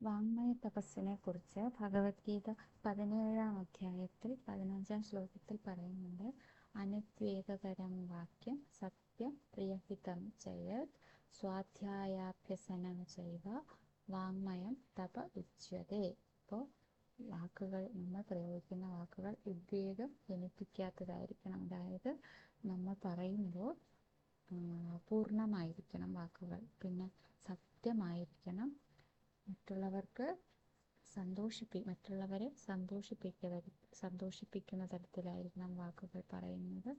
വാങ്മയ തപസ്സിനെ കുറിച്ച് ഭഗവത്ഗീത പതിനേഴാം അധ്യായത്തിൽ പതിനഞ്ചാം ശ്ലോകത്തിൽ പറയുന്നുണ്ട്. അനുദ്വേഗകരം വാക്യം സത്യം പ്രിയഹിതം ചെയ്യത് സ്വാധ്യായാഭ്യസനം ചെയ്വ വാങ്മയം തപ ഉച്യതേ. അപ്പോൾ വാക്കുകൾ നമ്മൾ പ്രയോഗിക്കുന്ന വാക്കുകൾ ഉദ്വേഗം ജനിപ്പിക്കാത്തതായിരിക്കണം. അതായത് നമ്മൾ പറയുമ്പോൾ പൂർണമായിരിക്കണം വാക്കുകൾ. പിന്നെ സത്യമായിരിക്കണം മറ്റുള്ളവർക്ക് സന്തോഷിപ്പി മറ്റുള്ളവരെ സന്തോഷിപ്പിക്കുക സന്തോഷിപ്പിക്കുന്ന തരത്തിലായിരിക്കണം വാക്കുകൾ പറയുന്നത്.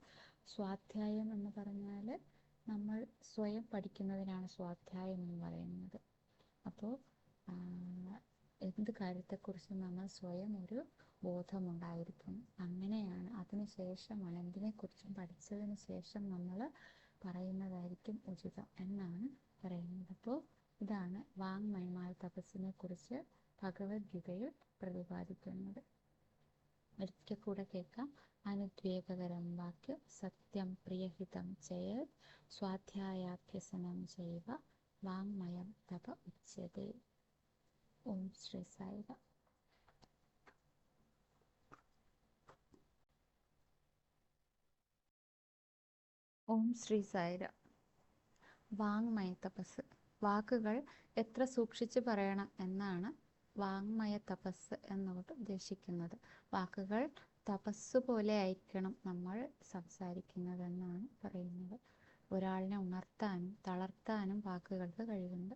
സ്വാധ്യായം എന്ന് പറഞ്ഞാൽ നമ്മൾ സ്വയം പഠിക്കുന്നതിനാണ് സ്വാധ്യായം എന്ന് പറയുന്നത്. അപ്പോൾ എന്ത് കാര്യത്തെക്കുറിച്ചും നമ്മൾ സ്വയം ഒരു ബോധമുണ്ടായിരിക്കും. അങ്ങനെയാണ് അതിനുശേഷമാണ് എന്തിനെക്കുറിച്ചും പഠിച്ചതിന് ശേഷം നമ്മൾ പറയുന്നതായിരിക്കും ഉചിതം എന്നാണ് പറയുന്നത്. അപ്പോൾ ഇതാണ് വാങ്മയമായ തപസ്സിനെ കുറിച്ച് ഭഗവത്ഗീതയിൽ പ്രതിപാദിക്കുന്നത്. ഒരിക്കൽ കൂടെ കേൾക്കാം. അനുദ്വേഗകരം വാക്യം സത്യം പ്രിയഹിതം ചെയ്ത് സ്വാധ്യായാഭ്യസനം ചെയ്യുക വാങ്മയം തപ ഉച്ചതേ ഓം ശ്രീ സായിക. ഓം ശ്രീ സായിര വാങ്മയ തപസ്. വാക്കുകൾ എത്ര സൂക്ഷിച്ച് പറയണം എന്നാണ് വാങ്മയ തപസ് എന്നുകൊണ്ട് ഉദ്ദേശിക്കുന്നത്. വാക്കുകൾ തപസ് പോലെ ആയിരിക്കണം നമ്മൾ സംസാരിക്കുന്നതെന്നാണ് പറയുന്നത്. ഒരാളിനെ ഉണർത്താനും തളർത്താനും വാക്കുകൾക്ക് കഴിവുണ്ട്.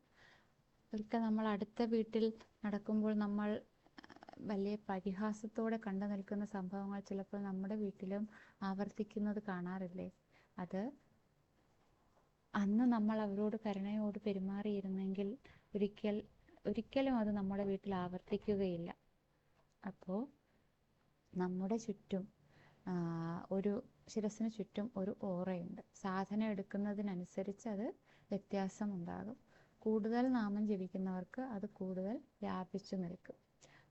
ഒരിക്കൽ നമ്മൾ അടുത്ത വീട്ടിൽ നടക്കുമ്പോൾ നമ്മൾ വലിയ പരിഹാസത്തോടെ കണ്ടു നിൽക്കുന്ന സംഭവങ്ങൾ ചിലപ്പോൾ നമ്മുടെ വീട്ടിലും ആവർത്തിക്കുന്നത് കാണാറില്ലേ? അത് അന്ന് നമ്മൾ അവരോട് കരുണയോട് പെരുമാറിയിരുന്നെങ്കിൽ ഒരിക്കൽ ഒരിക്കലും അത് നമ്മുടെ വീട്ടിൽ ആവർത്തിക്കുകയില്ല. അപ്പോൾ നമ്മുടെ ചുറ്റും ഒരു ശിരസിന് ചുറ്റും ഒരു ഓറയുണ്ട്. സാധന എടുക്കുന്നതിനനുസരിച്ച് അത് വ്യത്യാസം ഉണ്ടാകും കൂടുതൽ നാമം ജപിക്കുന്നവർക്ക് അത് കൂടുതൽ വ്യാപിച്ചു നിൽക്കും.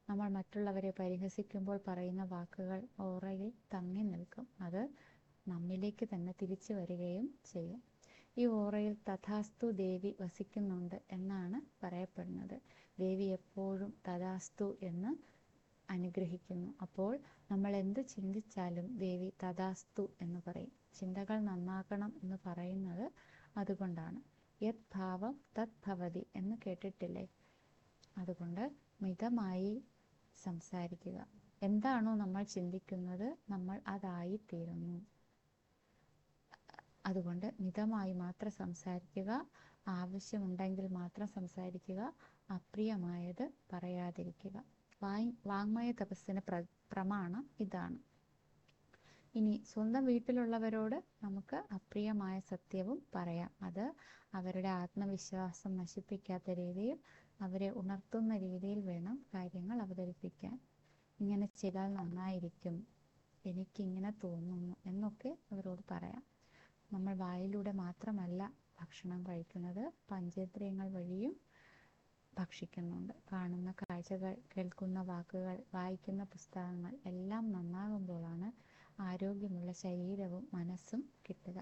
നമ്മൾ മറ്റുള്ളവരെ പരിഹസിക്കുമ്പോൾ പറയുന്ന വാക്കുകൾ ഓറയിൽ തങ്ങി നിൽക്കും. അത് നമ്മിലേക്ക് തന്നെ തിരിച്ചു വരികയും ചെയ്യും. ഈ ഓറയിൽ തഥാസ്തു ദേവി വസിക്കുന്നുണ്ട് എന്നാണ് പറയപ്പെടുന്നത്. ദേവി എപ്പോഴും തഥാസ്തു എന്ന് അനുഗ്രഹിക്കുന്നു. അപ്പോൾ നമ്മൾ എന്ത് ചിന്തിച്ചാലും ദേവി തഥാസ്തു എന്ന് പറയും. ചിന്തകൾ നന്നാക്കണം എന്ന് പറയുന്നത് അതുകൊണ്ടാണ്. യത് ഭാവം തത് ഭവതി എന്ന് കേട്ടിട്ടില്ലേ? അതുകൊണ്ട് മിതമായി സംസാരിക്കുക. എന്താണോ നമ്മൾ ചിന്തിക്കുന്നത് നമ്മൾ അതായിത്തീരുന്നു അതുകൊണ്ട് മിതമായി മാത്രം സംസാരിക്കുക. ആവശ്യമുണ്ടെങ്കിൽ മാത്രം സംസാരിക്കുക. അപ്രിയമായത് പറയാതിരിക്കുക. വായ് വാങ്മയ തപസ്സിന് പ്ര പ്രമാണം ഇതാണ്. ഇനി സ്വന്തം വീട്ടിലുള്ളവരോട് നമുക്ക് അപ്രിയമായ സത്യവും പറയാം. അത് അവരുടെ ആത്മവിശ്വാസം നശിപ്പിക്കാത്ത രീതിയിൽ അവരെ ഉണർത്തുന്ന രീതിയിൽ വേണം കാര്യങ്ങൾ അവതരിപ്പിക്കാൻ. ഇങ്ങനെ ചെയ്താൽ നന്നായിരിക്കും. എനിക്കിങ്ങനെ തോന്നുന്നു എന്നൊക്കെ അവരോട് പറയാം. നമ്മൾ വായിലൂടെ മാത്രമല്ല ഭക്ഷണം കഴിക്കുന്നത് പഞ്ചേന്ദ്രിയങ്ങൾ വഴിയും ഭക്ഷിക്കുന്നുണ്ട് കാണുന്ന കാഴ്ചകൾ കേൾക്കുന്ന വാക്കുകൾ വായിക്കുന്ന പുസ്തകങ്ങൾ എല്ലാം നന്നാകുമ്പോഴാണ് ആരോഗ്യമുള്ള ശരീരവും മനസ്സും കിട്ടുക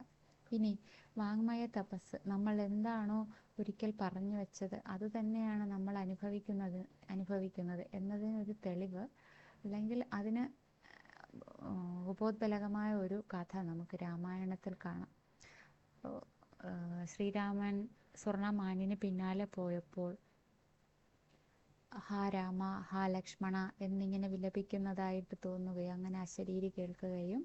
ഇനി വാങ്മയ തപസ് നമ്മൾ എന്താണോ ഒരിക്കൽ പറഞ്ഞു വെച്ചത് അത് തന്നെയാണ് നമ്മൾ അനുഭവിക്കുന്നത് അനുഭവിക്കുന്നത് എന്നതിനൊരു തെളിവ് അല്ലെങ്കിൽ അതിന് ഉപോത്ബലകമായ ഒരു കഥ നമുക്ക് രാമായണത്തിൽ കാണാം ശ്രീരാമൻ സ്വർണമാനിന് പിന്നാലെ പോയപ്പോൾ ഹാ രാമ ഹാ ലക്ഷ്മണ എന്നിങ്ങനെ വിലപിക്കുന്നതായിട്ട് തോന്നുകയും അങ്ങനെ അശരീരി കേൾക്കുകയും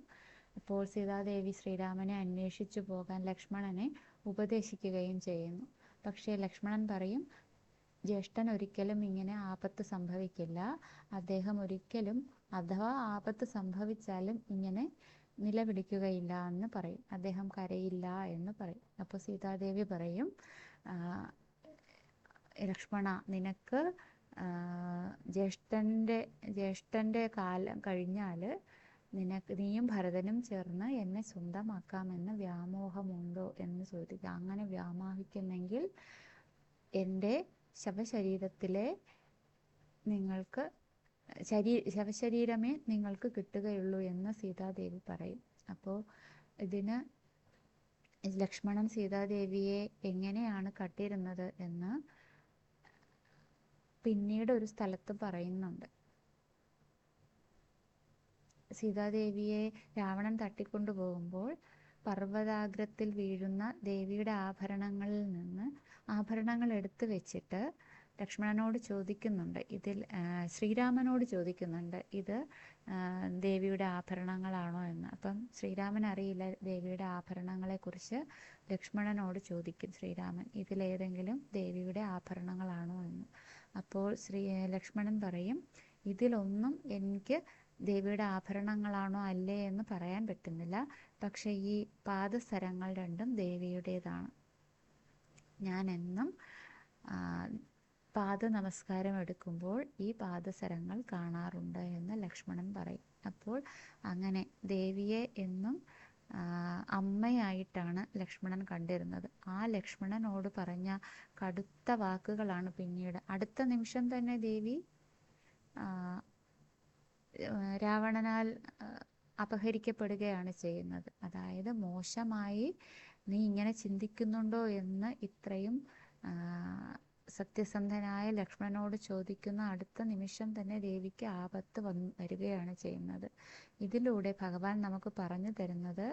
അപ്പോൾ സീതാദേവി ശ്രീരാമനെ അന്വേഷിച്ചു പോകാൻ ലക്ഷ്മണനെ ഉപദേശിക്കുകയും ചെയ്യുന്നു. പക്ഷേ ലക്ഷ്മണൻ പറയും ജ്യേഷ്ഠൻ ഒരിക്കലും ഇങ്ങനെ ആപത്ത് സംഭവിക്കില്ല. അദ്ദേഹം ഒരിക്കലും അഥവാ ആപത്ത് സംഭവിച്ചാലും ഇങ്ങനെ നിലവിളിക്കുകയില്ല എന്ന് പറയും. അദ്ദേഹം കരയില്ല എന്ന് പറയും. അപ്പോൾ സീതാദേവി പറയും ലക്ഷ്മണ നിനക്ക് ജ്യേഷ്ഠന്റെ ജ്യേഷ്ഠന്റെ കാലം കഴിഞ്ഞാൽ നിനക്ക് നീയും ഭരതനും ചേർന്ന് എന്നെ സ്വന്തമാക്കാമെന്ന് വ്യാമോഹമുണ്ടോ എന്ന് ചോദിക്കുക. അങ്ങനെ വ്യാമോഹിക്കുന്നെങ്കിൽ എന്റെ ശവശരീരത്തിലെ നിങ്ങൾക്ക് ശരീ ശവശരീരമേ നിങ്ങൾക്ക് കിട്ടുകയുള്ളൂ എന്ന് സീതാദേവി പറയും. അപ്പോൾ ഇതിന് ലക്ഷ്മണൻ സീതാദേവിയെ എങ്ങനെയാണ് കട്ടിരുന്നത് എന്ന് പിന്നീട് ഒരു സ്ഥലത്ത് പറയുന്നുണ്ട്. സീതാദേവിയെ രാവണൻ തട്ടിക്കൊണ്ടു പോകുമ്പോൾ പർവതാഗ്രത്തിൽ വീഴുന്ന ദേവിയുടെ ആഭരണങ്ങളിൽ നിന്ന് ആഭരണങ്ങൾ എടുത്തു വെച്ചിട്ട് ലക്ഷ്മണനോട് ചോദിക്കുന്നുണ്ട്. ഇതിൽ ശ്രീരാമനോട് ചോദിക്കുന്നുണ്ട് ഇത് ദേവിയുടെ ആഭരണങ്ങളാണോ എന്ന്. അപ്പം ശ്രീരാമൻ അറിയില്ല ദേവിയുടെ ആഭരണങ്ങളെക്കുറിച്ച്. ലക്ഷ്മണനോട് ചോദിക്കും ശ്രീരാമൻ ഇതിലേതെങ്കിലും ദേവിയുടെ ആഭരണങ്ങളാണോ എന്ന്. അപ്പോൾ ശ്രീ ലക്ഷ്മണൻ പറയും ഇതിലൊന്നും എനിക്ക് ദേവിയുടെ ആഭരണങ്ങളാണോ അല്ലേ എന്ന് പറയാൻ പറ്റുന്നില്ല. പക്ഷേ ഈ പാദസരങ്ങൾ രണ്ടും ദേവിയുടേതാണ്. ഞാൻ എന്നും പാദ നമസ്കാരം എടുക്കുമ്പോൾ ഈ പാദസരങ്ങൾ കാണാറുണ്ട് എന്ന് ലക്ഷ്മണൻ പറയും. അപ്പോൾ അങ്ങനെ ദേവിയെ എന്നും അമ്മയായിട്ടാണ് ലക്ഷ്മണൻ കണ്ടിരുന്നത്. ആ ലക്ഷ്മണനോട് പറഞ്ഞ കടുത്ത വാക്കുകളാണ് പിന്നീട്. അടുത്ത നിമിഷം തന്നെ ദേവി രാവണനാൽ അപഹരിക്കപ്പെടുകയാണ് ചെയ്യുന്നത്. അതായത് മോശമായി നീ ഇങ്ങനെ ചിന്തിക്കുന്നുണ്ടോ എന്ന് ഇത്രയും സത്യസന്ധനായ ലക്ഷ്മണനോട് ചോദിക്കുന്ന അടുത്ത നിമിഷം തന്നെ ദേവിക്ക് ആപത്ത് വന്ന് വരികയാണ് ചെയ്യുന്നത്. ഇതിലൂടെ ഭഗവാൻ നമുക്ക് പറഞ്ഞു തരുന്നത്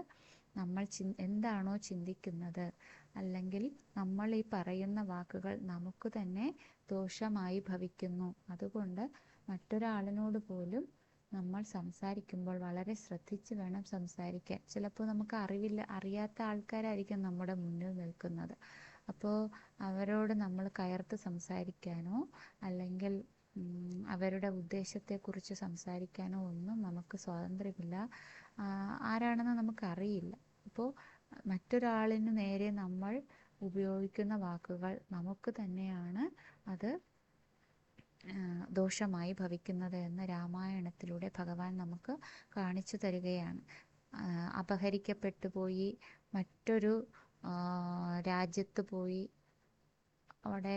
നമ്മൾ ചി എന്താണോ ചിന്തിക്കുന്നത്. അല്ലെങ്കിൽ നമ്മൾ ഈ പറയുന്ന വാക്കുകൾ നമുക്ക് തന്നെ ദോഷമായി ഭവിക്കുന്നു. അതുകൊണ്ട് മറ്റൊരാളിനോട് പോലും നമ്മൾ സംസാരിക്കുമ്പോൾ വളരെ ശ്രദ്ധിച്ച് വേണം സംസാരിക്കാൻ. ചിലപ്പോൾ നമുക്ക് അറിവില്ല അറിയാത്ത ആൾക്കാരായിരിക്കും നമ്മുടെ മുന്നിൽ നിൽക്കുന്നത്. അപ്പോൾ അവരോട് നമ്മൾ കയർത്ത് സംസാരിക്കാനോ അല്ലെങ്കിൽ അവരുടെ ഉദ്ദേശത്തെക്കുറിച്ച് സംസാരിക്കാനോ ഒന്നും നമുക്ക് സ്വാതന്ത്ര്യമില്ല. ആരാണെന്ന് നമുക്കറിയില്ല. അപ്പോൾ മറ്റൊരാളിന് നേരെ നമ്മൾ ഉപയോഗിക്കുന്ന വാക്കുകൾ നമുക്ക് തന്നെയാണ് അത് ദോഷമായി ഭവിക്കുന്നത് എന്ന് രാമായണത്തിലൂടെ ഭഗവാൻ നമുക്ക് കാണിച്ചു തരികയാണ്. അപഹരിക്കപ്പെട്ടു പോയി മറ്റൊരു രാജ്യത്ത് പോയി. അവിടെ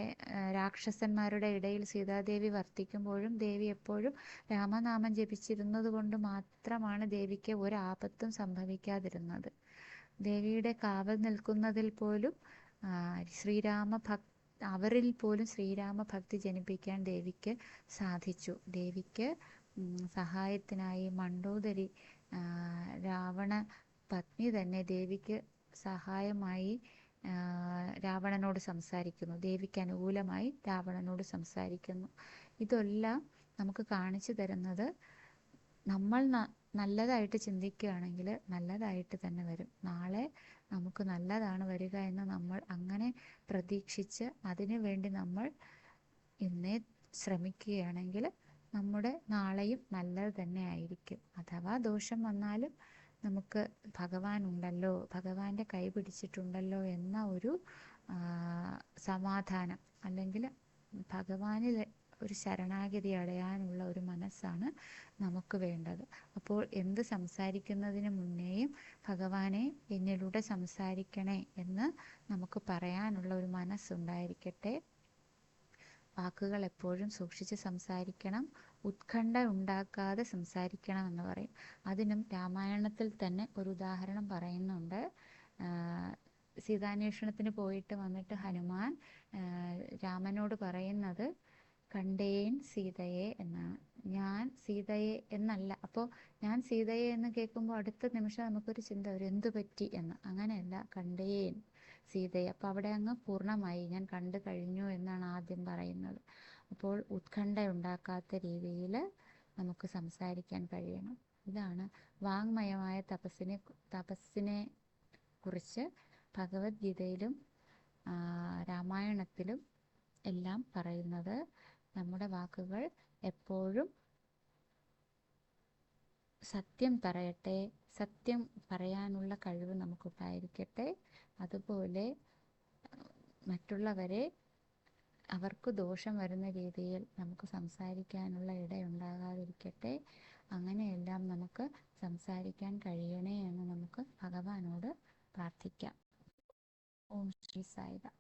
രാക്ഷസന്മാരുടെ ഇടയിൽ സീതാദേവി വർത്തിക്കുമ്പോഴും ദേവി എപ്പോഴും രാമനാമം ജപിച്ചിരുന്നത് കൊണ്ട് മാത്രമാണ് ദേവിക്ക് ഒരു ആപത്തും സംഭവിക്കാതിരുന്നത്. ദേവിയുടെ കാവൽ നിൽക്കുന്നതിൽ പോലും ശ്രീരാമ ഭക് അവരിൽ പോലും ശ്രീരാമ ഭക്തി ജനിപ്പിക്കാൻ ദേവിക്ക് സാധിച്ചു. ദേവിക്ക് സഹായത്തിനായി മണ്ടോദരി രാവണ പത്നി തന്നെ ദേവിക്ക് സഹായമായി രാവണനോട് സംസാരിക്കുന്നു. ദേവിക്ക് അനുകൂലമായി രാവണനോട് സംസാരിക്കുന്നു. ഇതെല്ലാം നമുക്ക് കാണിച്ചു തരുന്നത് നമ്മൾ നല്ലതായിട്ട് ചിന്തിക്കുകയാണെങ്കിൽ നല്ലതായിട്ട് തന്നെ വരും. നാളെ നമുക്ക് നല്ലതാണ് വരിക എന്ന് നമ്മൾ അങ്ങനെ പ്രതീക്ഷിച്ച് അതിനു വേണ്ടി നമ്മൾ ഇന്നേ ശ്രമിക്കുകയാണെങ്കിൽ നമ്മുടെ നാളെയും നല്ലത് തന്നെ ആയിരിക്കും. അഥവാ ദോഷം വന്നാലും നമുക്ക് ഭഗവാൻ ഉണ്ടല്ലോ ഭഗവാന്റെ കൈ പിടിച്ചിട്ടുണ്ടല്ലോ എന്ന ഒരു സമാധാനം അല്ലെങ്കിൽ ഭഗവാനിൽ ഒരു ശരണാഗതി അടയാനുള്ള ഒരു മനസ്സാണ് നമുക്ക് വേണ്ടത്. അപ്പോൾ എന്ത് സംസാരിക്കുന്നതിന് മുന്നേയും ഭഗവാനെ എന്നിലൂടെ സംസാരിക്കണേ എന്ന് നമുക്ക് പറയാനുള്ള ഒരു മനസ്സുണ്ടായിരിക്കട്ടെ. വാക്കുകൾ എപ്പോഴും സൂക്ഷിച്ച് സംസാരിക്കണം. ഉത്കണ്ഠ ഉണ്ടാക്കാതെ സംസാരിക്കണം എന്ന് പറയും. അതിനും രാമായണത്തിൽ തന്നെ ഒരു ഉദാഹരണം പറയുന്നുണ്ട്. സീതാന്വേഷണത്തിന് പോയിട്ട് വന്നിട്ട് ഹനുമാൻ രാമനോട് പറയുന്നത് കണ്ടേൻ സീതയെ എന്നാണ്. ഞാൻ സീതയെ എന്നല്ല. അപ്പോൾ ഞാൻ സീതയെ എന്ന് കേൾക്കുമ്പോൾ അടുത്ത നിമിഷം നമുക്കൊരു ചിന്ത വരും. എന്തു പറ്റി എന്ന്. അങ്ങനെയല്ല. കണ്ടേൻ സീതയെ. അപ്പോൾ അവിടെ അങ്ങ് പൂർണമായി ഞാൻ കണ്ടു കഴിഞ്ഞു എന്നാണ് ആദ്യം പറയുന്നത്. അപ്പോൾ ഉത്കണ്ഠ ഉണ്ടാക്കാത്ത രീതിയിൽ നമുക്ക് സംസാരിക്കാൻ കഴിയണം. ഇതാണ് വാങ്മയമായ തപസ്സിനെ തപസ്സിനെ കുറിച്ച് ഭഗവത്ഗീതയിലും രാമായണത്തിലും എല്ലാം പറയുന്നത്. നമ്മുടെ വാക്കുകൾ എപ്പോഴും സത്യം പറയട്ടെ സത്യം പറയാനുള്ള കഴിവ് നമുക്കുണ്ടായിരിക്കട്ടെ. അതുപോലെ മറ്റുള്ളവരെ അവർക്ക് ദോഷം വരുന്ന രീതിയിൽ നമുക്ക് സംസാരിക്കാനുള്ള ഇടയുണ്ടാകാതിരിക്കട്ടെ. അങ്ങനെയെല്ലാം നമുക്ക് സംസാരിക്കാൻ കഴിയണേ എന്ന് നമുക്ക് ഭഗവാനോട് പ്രാർത്ഥിക്കാം. ഓം ശ്രീ സായിരാം